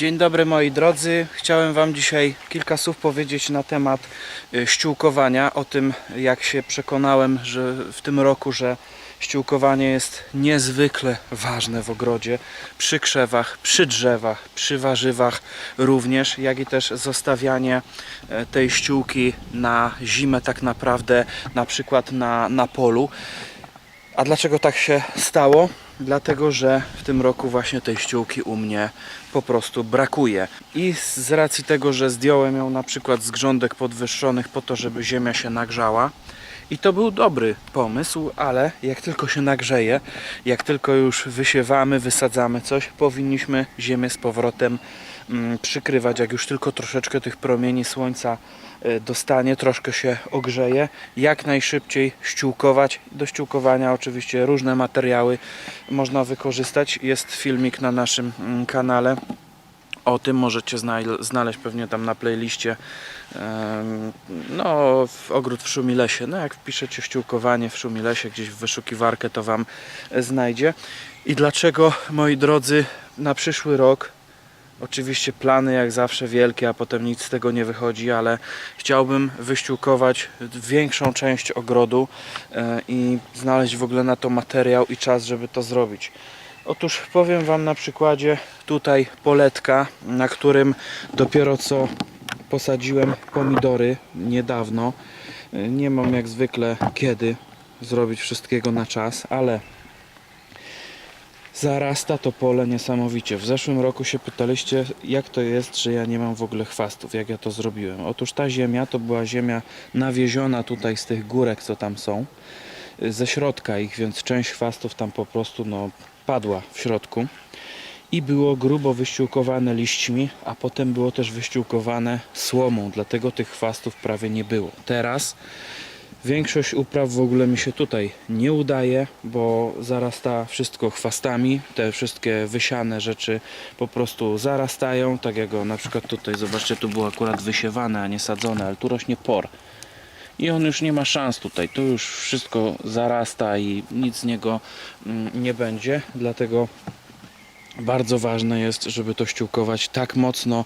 Dzień dobry moi drodzy. Chciałem Wam dzisiaj kilka słów powiedzieć na temat y, ściółkowania, o tym jak się przekonałem, że w tym roku, że ściółkowanie jest niezwykle ważne w ogrodzie, przy krzewach, przy drzewach, przy warzywach również, jak i też zostawianie e, tej ściółki na zimę tak naprawdę, na przykład na, na polu. A dlaczego tak się stało? Dlatego, że w tym roku właśnie tej ściółki u mnie po prostu brakuje. I z racji tego, że zdjąłem ją na przykład z grządek podwyższonych po to, żeby ziemia się nagrzała. I to był dobry pomysł, ale jak tylko się nagrzeje, jak tylko już wysiewamy, wysadzamy coś, powinniśmy ziemię z powrotem przykrywać. Jak już tylko troszeczkę tych promieni słońca e, dostanie, troszkę się ogrzeje, jak najszybciej ściółkować. Do ściółkowania oczywiście różne materiały można wykorzystać. Jest filmik na naszym mm, kanale. O tym możecie znaleźć pewnie tam na playliście. No, w ogród w Szumilesie. No, jak wpiszecie ściółkowanie w Szumilesie gdzieś w wyszukiwarkę, to Wam e, znajdzie. I dlaczego, moi drodzy, na przyszły rok Oczywiście plany jak zawsze wielkie, a potem nic z tego nie wychodzi, ale chciałbym wyściółkować większą część ogrodu e, i znaleźć w ogóle na to materiał i czas, żeby to zrobić. Otóż powiem Wam na przykładzie tutaj poletka, na którym dopiero co posadziłem pomidory niedawno. E, Nie mam jak zwykle kiedy zrobić wszystkiego na czas, ale Zarasta to pole niesamowicie. W zeszłym roku się pytaliście, jak to jest, że ja nie mam w ogóle chwastów, jak ja to zrobiłem. Otóż ta ziemia to była ziemia nawieziona tutaj z tych górek, co tam są, y, ze środka ich, więc część chwastów tam po prostu no, padła w środku. I było grubo wyściółkowane liśćmi, a potem było też wyściółkowane słomą, dlatego tych chwastów prawie nie było. Teraz Większość upraw w ogóle mi się tutaj nie udaje, bo zarasta wszystko chwastami. Te wszystkie wysiane rzeczy po prostu zarastają. Tak jak o, na przykład tutaj, zobaczcie, tu było akurat wysiewane, a nie sadzone, ale tu rośnie por. I on już nie ma szans tutaj. Tu już wszystko zarasta i nic z niego mm, nie będzie. Dlatego bardzo ważne jest, żeby to ściółkować tak mocno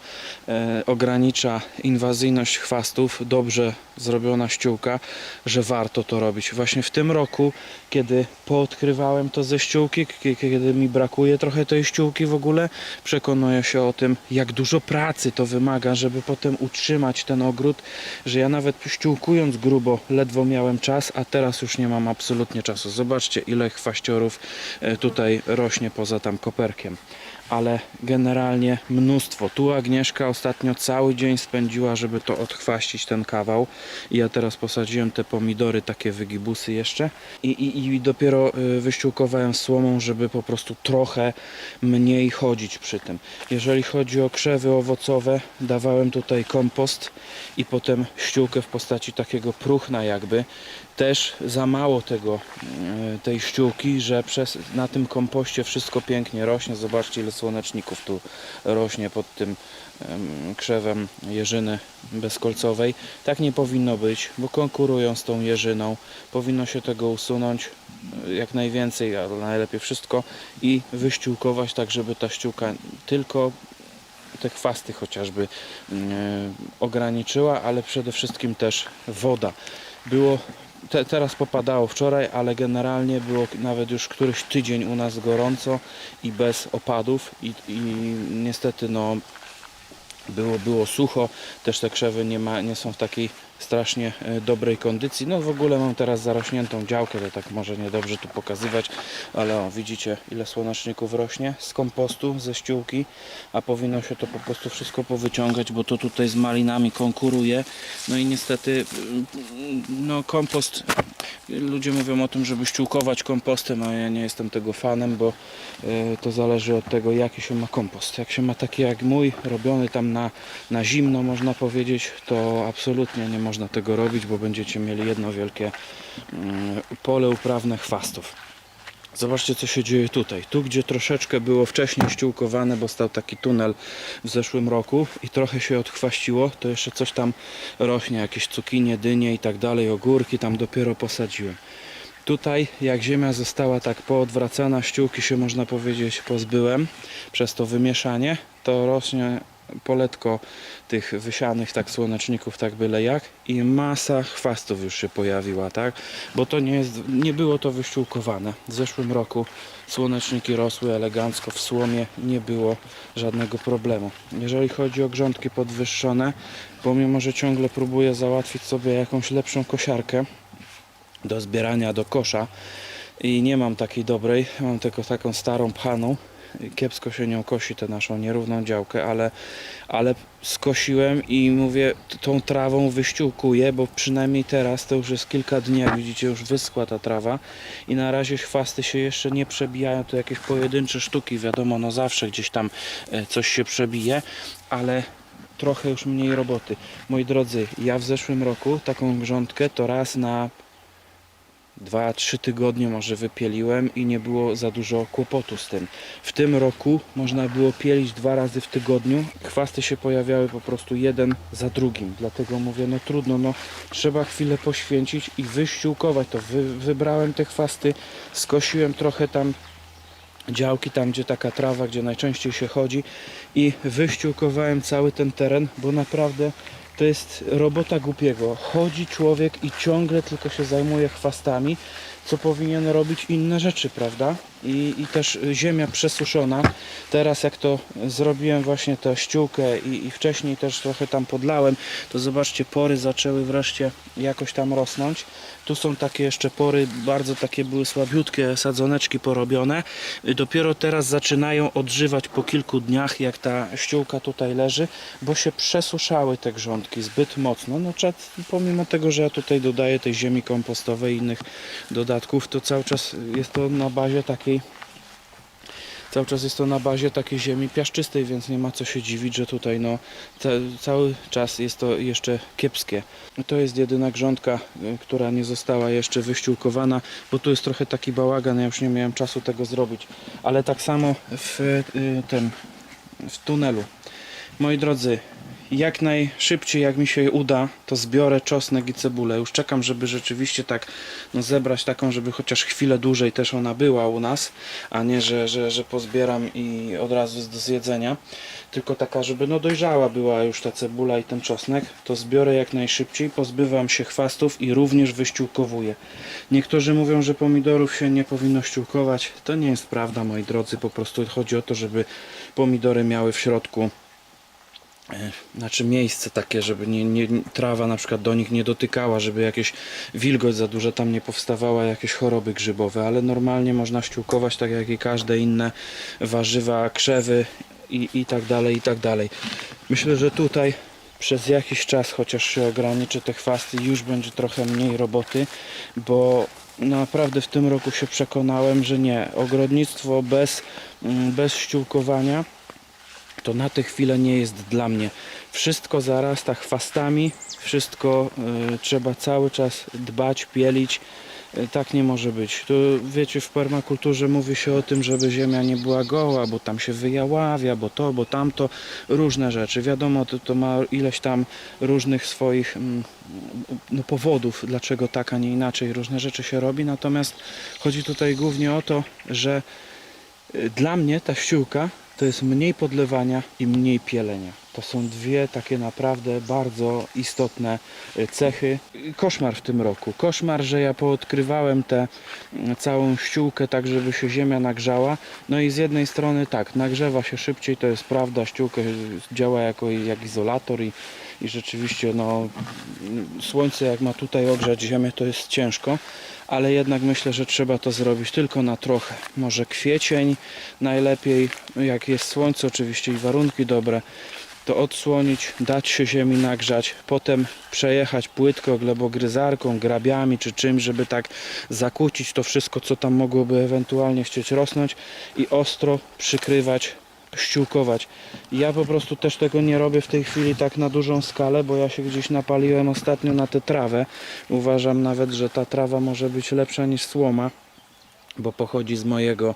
e, ogranicza inwazyjność chwastów, dobrze zrobiona ściółka, że warto to robić. Właśnie w tym roku, kiedy poodkrywałem to ze ściółki, kiedy mi brakuje trochę tej ściółki w ogóle, przekonuję się o tym, jak dużo pracy to wymaga, żeby potem utrzymać ten ogród, że ja nawet ściółkując grubo ledwo miałem czas, a teraz już nie mam absolutnie czasu. Zobaczcie, ile chwaściorów e, tutaj rośnie poza tam koperkiem. time. Ale generalnie mnóstwo. Tu Agnieszka ostatnio cały dzień spędziła, żeby to odchwaścić ten kawał. I ja teraz posadziłem te pomidory, takie wygibusy jeszcze. I, i, i dopiero y, wyściółkowałem słomą, żeby po prostu trochę mniej chodzić przy tym. Jeżeli chodzi o krzewy owocowe, dawałem tutaj kompost i potem ściółkę w postaci takiego próchna jakby. Też za mało tego, y, tej ściółki, że przez, na tym kompoście wszystko pięknie rośnie. Zobaczcie ile słoneczników tu rośnie pod tym em, krzewem jeżyny bezkolcowej. Tak nie powinno być, bo konkurują z tą jeżyną. Powinno się tego usunąć y, jak najwięcej, ale najlepiej wszystko i wyściółkować tak, żeby ta ściółka tylko te chwasty chociażby mm, ograniczyła, ale przede wszystkim też woda. Było te, teraz popadało wczoraj, ale generalnie było nawet już któryś tydzień u nas gorąco i bez opadów i, i niestety no było, było sucho, też te krzewy nie, ma, nie są w takiej strasznie e, dobrej kondycji. No w ogóle mam teraz zarośniętą działkę, to tak może niedobrze tu pokazywać, ale o, widzicie ile słoneczników rośnie z kompostu, ze ściółki, a powinno się to po prostu wszystko powyciągać, bo to tutaj z malinami konkuruje. No i niestety mm, no kompost, ludzie mówią o tym, żeby ściółkować kompostem, a ja nie jestem tego fanem, bo e, to zależy od tego jaki się ma kompost. Jak się ma taki jak mój, robiony tam na, na zimno można powiedzieć, to absolutnie nie można tego robić, bo będziecie mieli jedno wielkie mm, pole uprawne chwastów. Zobaczcie co się dzieje tutaj. Tu gdzie troszeczkę było wcześniej ściółkowane, bo stał taki tunel w zeszłym roku i trochę się odchwaściło, to jeszcze coś tam rośnie, jakieś cukinie, dynie i tak dalej, ogórki tam dopiero posadziłem. Tutaj jak ziemia została tak poodwracana, ściółki się można powiedzieć pozbyłem przez to wymieszanie to rośnie poletko tych wysianych tak słoneczników, tak byle jak i masa chwastów już się pojawiła, tak? Bo to nie jest, nie było to wyściółkowane. W zeszłym roku słoneczniki rosły elegancko w słomie, nie było żadnego problemu. Jeżeli chodzi o grządki podwyższone, pomimo, że ciągle próbuję załatwić sobie jakąś lepszą kosiarkę do zbierania do kosza i nie mam takiej dobrej, mam tylko taką starą pchaną, kiepsko się nią kosi tę naszą nierówną działkę, ale, ale skosiłem i mówię, tą trawą wyściółkuję, bo przynajmniej teraz to już jest kilka dni, jak widzicie, już wyschła ta trawa i na razie chwasty się jeszcze nie przebijają, to jakieś pojedyncze sztuki, wiadomo, no zawsze gdzieś tam e, coś się przebije, ale trochę już mniej roboty. Moi drodzy, ja w zeszłym roku taką grządkę to raz na 2-3 tygodnie może wypieliłem i nie było za dużo kłopotu z tym. W tym roku można było pielić dwa razy w tygodniu. Chwasty się pojawiały po prostu jeden za drugim. Dlatego mówię, no trudno, no trzeba chwilę poświęcić i wyściółkować to. Wy, wybrałem te chwasty, skosiłem trochę tam działki, tam gdzie taka trawa, gdzie najczęściej się chodzi i wyściółkowałem cały ten teren, bo naprawdę to jest robota głupiego. Chodzi człowiek i ciągle tylko się zajmuje chwastami, co powinien robić inne rzeczy, prawda? I, i też ziemia przesuszona. Teraz jak to zrobiłem właśnie tę ściółkę i, i wcześniej też trochę tam podlałem, to zobaczcie, pory zaczęły wreszcie jakoś tam rosnąć. Tu są takie jeszcze pory, bardzo takie były słabiutkie sadzoneczki porobione. Dopiero teraz zaczynają odżywać po kilku dniach, jak ta ściółka tutaj leży, bo się przesuszały te grządki zbyt mocno. No pomimo tego, że ja tutaj dodaję tej ziemi kompostowej i innych dodatków, to cały czas jest to na bazie takiej Cały czas jest to na bazie takiej ziemi piaszczystej, więc nie ma co się dziwić, że tutaj no, ca cały czas jest to jeszcze kiepskie. To jest jedyna grządka, y, która nie została jeszcze wyściółkowana, bo tu jest trochę taki bałagan, ja już nie miałem czasu tego zrobić. Ale tak samo w y, tym, w tunelu. Moi drodzy, jak najszybciej, jak mi się uda, to zbiorę czosnek i cebulę. Już czekam, żeby rzeczywiście tak no, zebrać taką, żeby chociaż chwilę dłużej też ona była u nas, a nie, że, że, że pozbieram i od razu do zjedzenia. Tylko taka, żeby no dojrzała była już ta cebula i ten czosnek, to zbiorę jak najszybciej, pozbywam się chwastów i również wyściółkowuję. Niektórzy mówią, że pomidorów się nie powinno ściółkować. To nie jest prawda, moi drodzy. Po prostu chodzi o to, żeby pomidory miały w środku znaczy miejsce takie, żeby nie, nie, trawa na przykład do nich nie dotykała, żeby jakieś wilgoć za duża tam nie powstawała, jakieś choroby grzybowe, ale normalnie można ściółkować tak jak i każde inne warzywa, krzewy i, i tak dalej, i tak dalej. Myślę, że tutaj przez jakiś czas chociaż się ograniczy te chwasty już będzie trochę mniej roboty, bo naprawdę w tym roku się przekonałem, że nie, ogrodnictwo bez, mm, bez ściółkowania to na tę chwilę nie jest dla mnie. Wszystko zarasta chwastami, wszystko y, trzeba cały czas dbać, pielić. Y, tak nie może być. Tu wiecie, w permakulturze mówi się o tym, żeby ziemia nie była goła, bo tam się wyjaławia, bo to, bo tamto, różne rzeczy. Wiadomo, to, to ma ileś tam różnych swoich mm, no, powodów, dlaczego tak, a nie inaczej różne rzeczy się robi. Natomiast chodzi tutaj głównie o to, że y, dla mnie ta ściółka to jest mniej podlewania i mniej pielenia. To są dwie takie naprawdę bardzo istotne y, cechy. Koszmar w tym roku. Koszmar, że ja poodkrywałem tę mm, całą ściółkę tak, żeby się ziemia nagrzała. No i z jednej strony tak, nagrzewa się szybciej, to jest prawda. Ściółka działa jako jak izolator i, i rzeczywiście no, słońce jak ma tutaj ogrzać ziemię, to jest ciężko ale jednak myślę, że trzeba to zrobić tylko na trochę. Może kwiecień najlepiej, jak jest słońce oczywiście i warunki dobre, to odsłonić, dać się ziemi nagrzać, potem przejechać płytko glebogryzarką, grabiami czy czymś, żeby tak zakłócić to wszystko, co tam mogłoby ewentualnie chcieć rosnąć i ostro przykrywać ściółkować. Ja po prostu też tego nie robię w tej chwili tak na dużą skalę, bo ja się gdzieś napaliłem ostatnio na tę trawę. Uważam nawet, że ta trawa może być lepsza niż słoma, bo pochodzi z mojego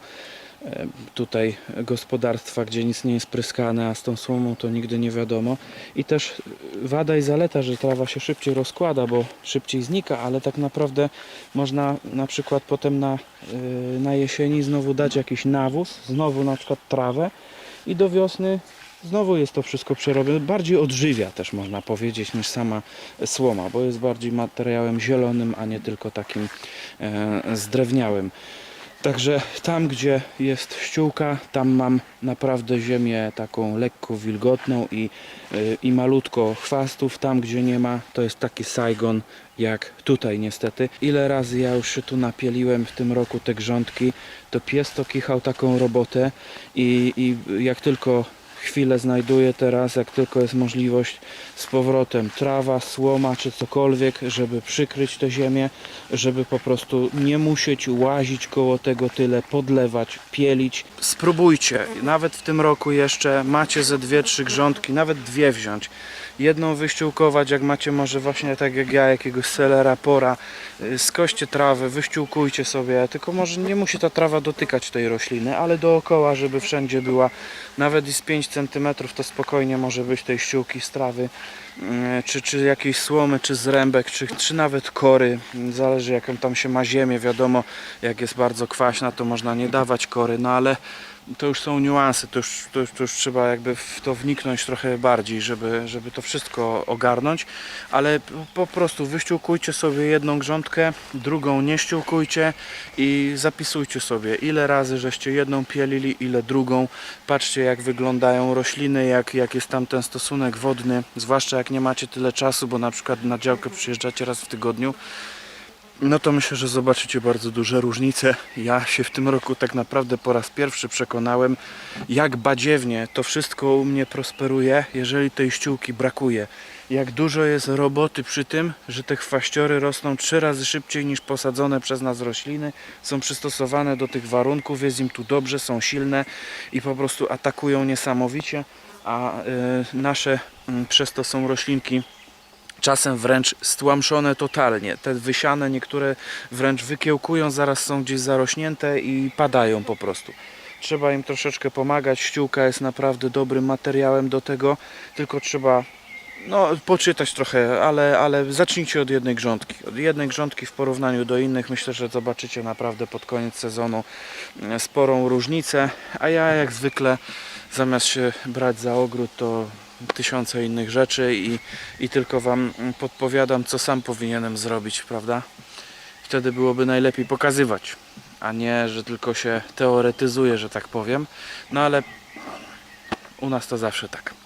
e, tutaj gospodarstwa, gdzie nic nie jest pryskane, a z tą słomą to nigdy nie wiadomo. I też wada i zaleta, że trawa się szybciej rozkłada, bo szybciej znika, ale tak naprawdę można na przykład potem na, yy, na jesieni znowu dać jakiś nawóz, znowu na przykład trawę i do wiosny Znowu jest to wszystko przerobione, bardziej odżywia też można powiedzieć niż sama słoma, bo jest bardziej materiałem zielonym, a nie tylko takim e, zdrewniałym. Także tam, gdzie jest ściółka, tam mam naprawdę ziemię taką lekko wilgotną i, y, i malutko chwastów. Tam, gdzie nie ma, to jest taki Saigon jak tutaj niestety. Ile razy ja już się tu napieliłem w tym roku te grządki, to pies to kichał taką robotę i, i jak tylko chwilę znajduję teraz, jak tylko jest możliwość z powrotem trawa, słoma czy cokolwiek, żeby przykryć tę ziemię, żeby po prostu nie musieć łazić koło tego tyle, podlewać, pielić. Spróbujcie, nawet w tym roku jeszcze macie ze dwie, trzy grządki, nawet dwie wziąć. Jedną wyściółkować, jak macie może właśnie tak jak ja, jakiegoś selera pora, y, skoście trawę, wyściółkujcie sobie, tylko może nie musi ta trawa dotykać tej rośliny, ale dookoła, żeby wszędzie była, nawet i z 5 cm to spokojnie może być tej ściółki z trawy, y, czy, czy jakiejś słomy, czy zrębek, czy, czy nawet kory, zależy jaką tam się ma ziemię, wiadomo, jak jest bardzo kwaśna, to można nie dawać kory, no ale to już są niuanse, to już, to, to już trzeba jakby w to wniknąć trochę bardziej, żeby, żeby to wszystko ogarnąć, ale po prostu wyściółkujcie sobie jedną grządkę, drugą nie ściółkujcie i zapisujcie sobie ile razy żeście jedną pielili, ile drugą, patrzcie jak wyglądają rośliny, jak, jak jest tam ten stosunek wodny, zwłaszcza jak nie macie tyle czasu, bo na przykład na działkę przyjeżdżacie raz w tygodniu, no to myślę, że zobaczycie bardzo duże różnice. Ja się w tym roku tak naprawdę po raz pierwszy przekonałem, jak badziewnie to wszystko u mnie prosperuje, jeżeli tej ściółki brakuje. Jak dużo jest roboty przy tym, że te chwaściory rosną trzy razy szybciej niż posadzone przez nas rośliny, są przystosowane do tych warunków, jest im tu dobrze, są silne i po prostu atakują niesamowicie, a y, nasze y, przez to są roślinki czasem wręcz stłamszone totalnie. Te wysiane niektóre wręcz wykiełkują, zaraz są gdzieś zarośnięte i padają po prostu. Trzeba im troszeczkę pomagać. Ściółka jest naprawdę dobrym materiałem do tego, tylko trzeba no, poczytać trochę, ale, ale zacznijcie od jednej grządki. Od jednej grządki w porównaniu do innych myślę, że zobaczycie naprawdę pod koniec sezonu e, sporą różnicę. A ja jak zwykle zamiast się brać za ogród, to tysiące innych rzeczy i, i tylko Wam podpowiadam, co sam powinienem zrobić, prawda? Wtedy byłoby najlepiej pokazywać, a nie, że tylko się teoretyzuje, że tak powiem. No ale u nas to zawsze tak.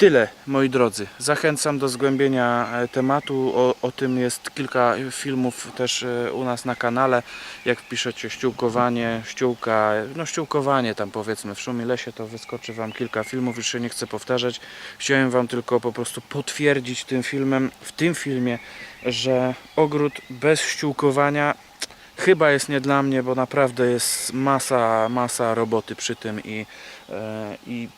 Tyle, moi drodzy. Zachęcam do zgłębienia e, tematu. O, o tym jest kilka filmów też e, u nas na kanale. Jak wpiszecie ściółkowanie, ściółka, no ściółkowanie tam powiedzmy w szumie lesie, to wyskoczy Wam kilka filmów. Już się nie chcę powtarzać. Chciałem Wam tylko po prostu potwierdzić tym filmem, w tym filmie, że ogród bez ściółkowania chyba jest nie dla mnie, bo naprawdę jest masa, masa roboty przy tym i, e, i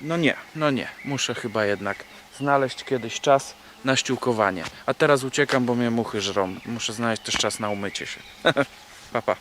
no nie, no nie. Muszę chyba jednak znaleźć kiedyś czas na ściółkowanie. A teraz uciekam, bo mnie muchy żrą. Muszę znaleźć też czas na umycie się. pa, pa.